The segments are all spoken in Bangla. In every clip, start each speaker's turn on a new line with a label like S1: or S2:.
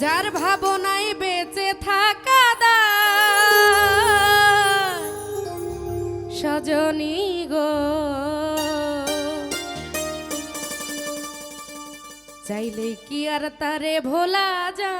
S1: যার ভাবনায় বেঁচে থাকা দা সজনী গো। চাইলে কি আর তারে ভোলা যা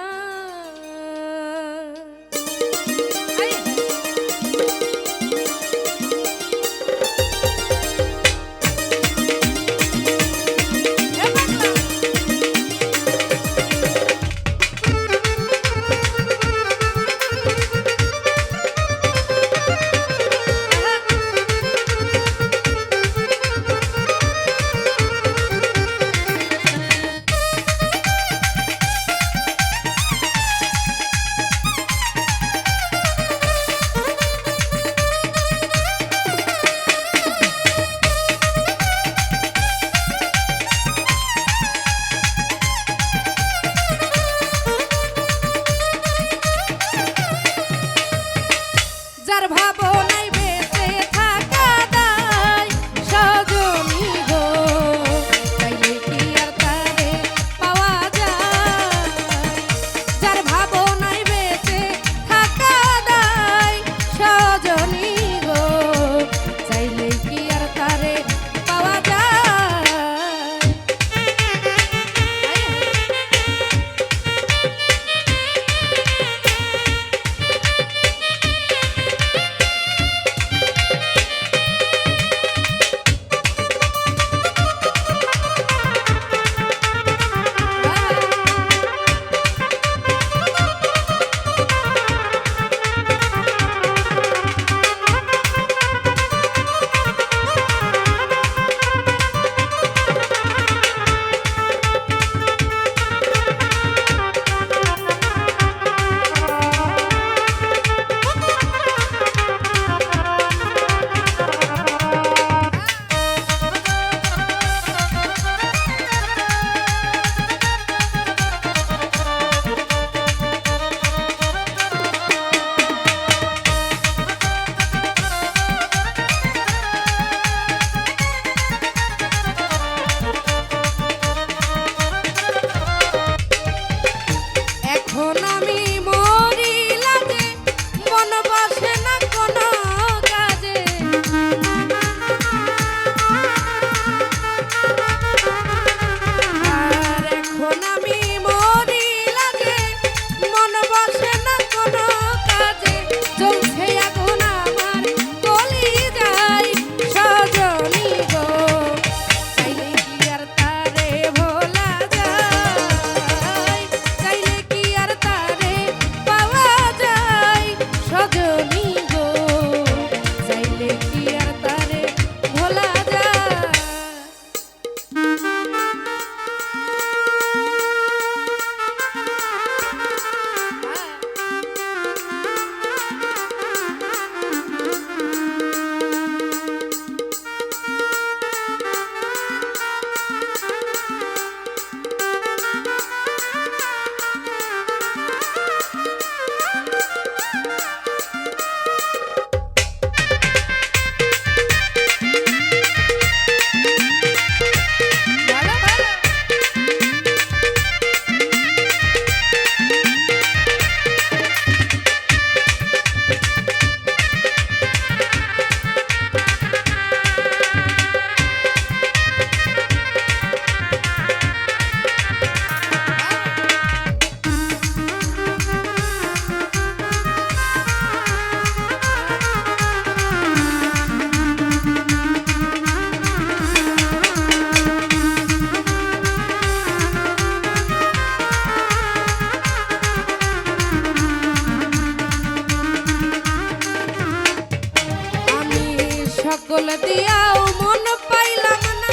S1: পাগল দিয়াও মন পাইলাম না,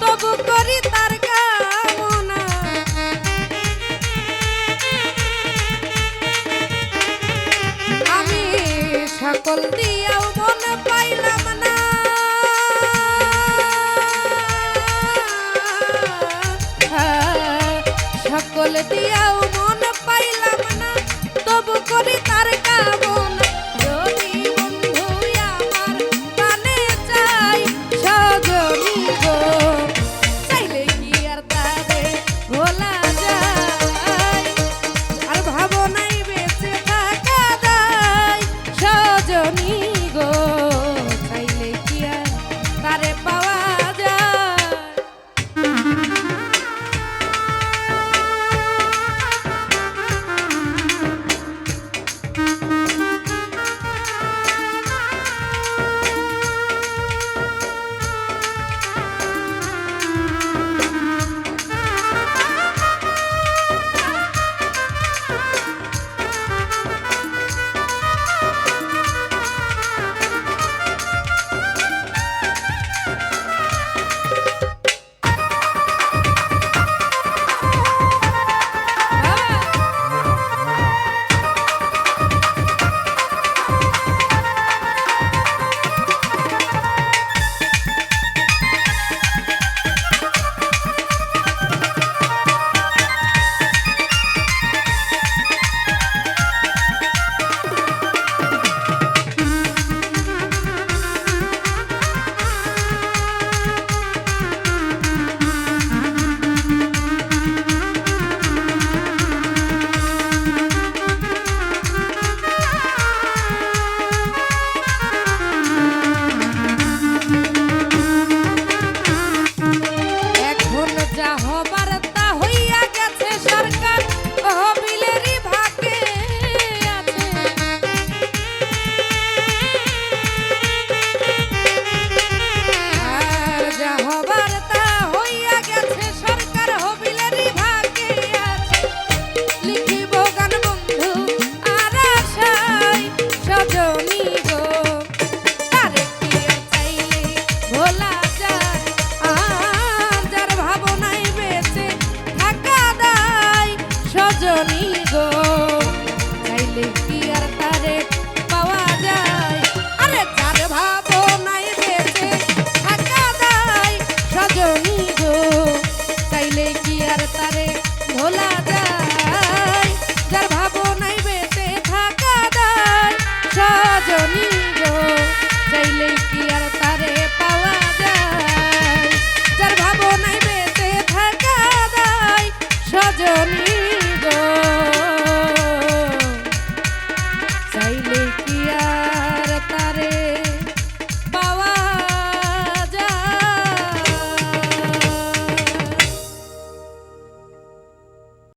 S1: তবু করি তার কামনা। আমি সকল দিয়াও মন পাইলাম না। হ্যাঁ, সকল দিয়াও